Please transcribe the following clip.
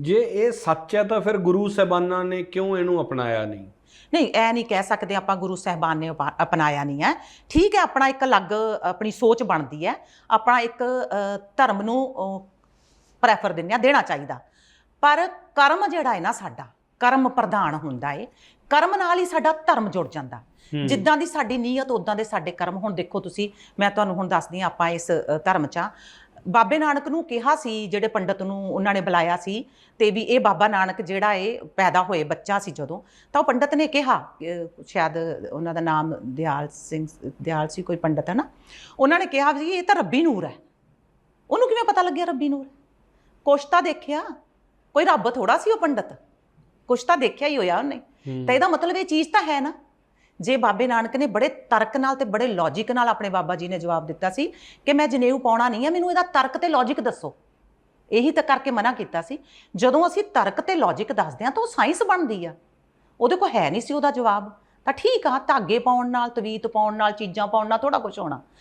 ਜੇ ਇਹ ਸੱਚ ਹੈ ਤਾਂ ਫਿਰ ਗੁਰੂ ਸਾਹਿਬਾਨਾਂ ਨੇ ਕਿਉਂ ਇਹਨੂੰ ਅਪਣਾਇਆ ਨਹੀਂ? ਨਹੀਂ ਐ ਨਹੀਂ ਕਹਿ ਸਕਦੇ ਆਪਾਂ ਗੁਰੂ ਸਾਹਿਬਾਨ ਨੇ ਅਪਾ- ਅਪਣਾਇਆ ਨਹੀਂ ਹੈ। ਠੀਕ ਹੈ ਆਪਣਾ ਇੱਕ ਅਲੱਗ ਆਪਣੀ ਸੋਚ ਬਣਦੀ ਹੈ। ਆਪਣਾ ਇੱਕ ਅ, ਧਰਮ ਨੂੰ ਪ੍ਰੈਫਰ ਦਿੰਦੇ ਆ ਦੇਣਾ ਚਾਹੀਦਾ। ਪਰ ਕਰਮ ਜਿਹੜਾ ਹੈ ਨਾ ਸਾਡਾ ਕਰਮ ਪ੍ਰਧਾਨ ਹੁੰਦਾ ਏ। ਕਰਮ ਨਾਲ ਹੀ ਸਾਡਾ ਧਰਮ ਜੁੜ ਜਾਂਦਾ। ਜਿੱਦਾਂ ਦੀ ਸਾਡੀ ਨੀਅਤ ਉਦਾਂ ਦੇ ਸਾਡੇ ਕਰਮ। ਹੁਣ ਦੇਖੋ ਤੁਸੀਂ ਮੈਂ ਤੁਹਾਨੂੰ ਹੁਣ ਦੱਸਦੀ ਹਾਂ ਆਪਾਂ ਇਸ ਅ, ਧਰਮ 'ਚ ਆ ਬਾਬੇ ਨਾਨਕ ਨੂੰ ਕਿਹਾ ਸੀ ਜਿਹੜੇ ਪੰਡਤ ਨੂੰ ਉਹਨਾਂ ਨੇ ਬੁਲਾਇਆ ਸੀ ਤੇ ਵੀ ਇਹ ਬਾਬਾ ਨਾਨਕ ਜਿਹੜਾ ਇਹ ਪੈਦਾ ਹੋਏ ਬੱਚਾ ਸੀ ਜਦੋਂ ਤਾਂ ਉਹ ਪੰਡਤ ਨੇ ਕਿਹਾ ਸ਼ਾਇਦ ਉਹਨਾਂ ਦਾ ਨਾਮ ਦਿਆਲ ਸਿੰਘ ਦਿਆਲ ਸੀ ਕੋਈ ਪੰਡਤ ਹੈ ਨਾ ਉਹਨਾਂ ਨੇ ਕਿਹਾ ਵੀ ਇਹ ਤਾਂ ਰੱਬੀ ਨੂਰ ਹੈ। ਉਹਨੂੰ ਕਿਵੇਂ ਪਤਾ ਲੱਗਿਆ ਰੱਬੀ ਨੂਰ? ਕੁਛ ਤਾਂ ਦੇਖਿਆ ਕੋਈ ਰੱਬ ਥੋੜਾ ਸੀ ਉਹ ਪੰਡਤ? ਕੁਛ ਤਾਂ ਦੇਖਿਆ ਹੀ ਹੋਇਆ ਉਹਨੇ। ਤਾਂ ਇਹਦਾ ਮਤਲਬ ਇਹ ਚੀਜ਼ ਤਾਂ ਹੈ ਨਾ। ਜੇ ਬਾਬੇ ਨਾਨਕ ਨੇ ਬੜੇ ਤਰਕ ਨਾਲ ਤੇ ਬੜੇ ਲੌਜੀਕ ਨਾਲ ਆਪਣੇ ਬਾਬਾ ਜੀ ਨੇ ਜਵਾਬ ਦਿੱਤਾ ਸੀ ਕਿ ਮੈਂ ਜਨੇਊ ਪਾਉਣਾ ਨਹੀਂ ਹੈ ਮੈਨੂੰ ਇਹਦਾ ਤਰਕ ਤੇ ਲੌਜੀਕ ਦੱਸੋ। ਇਹੀ ਤਾਂ ਕਰਕੇ ਮਨਾ ਕੀਤਾ ਸੀ। ਜਦੋਂ ਅਸੀਂ ਤਰਕ ਤੇ ਲੌਜੀਕ ਦੱਸਦੇ ਹਾਂ ਤਾਂ ਉਹ ਸਾਇੰਸ ਬਣਦੀ ਆ। ਉਹਦੇ ਕੋਲ ਹੈ ਨਹੀਂ ਸੀ ਉਹਦਾ ਜਵਾਬ। ਤਾਂ ਠੀਕ ਆ, ਧਾਗੇ ਪਾਉਣ ਨਾਲ, ਤਵੀਤ ਪਾਉਣ ਨਾਲ, ਚੀਜ਼ਾਂ ਪਾਉਣ ਨਾਲ ਥੋੜਾ ਕੁਝ ਹੋਣਾ।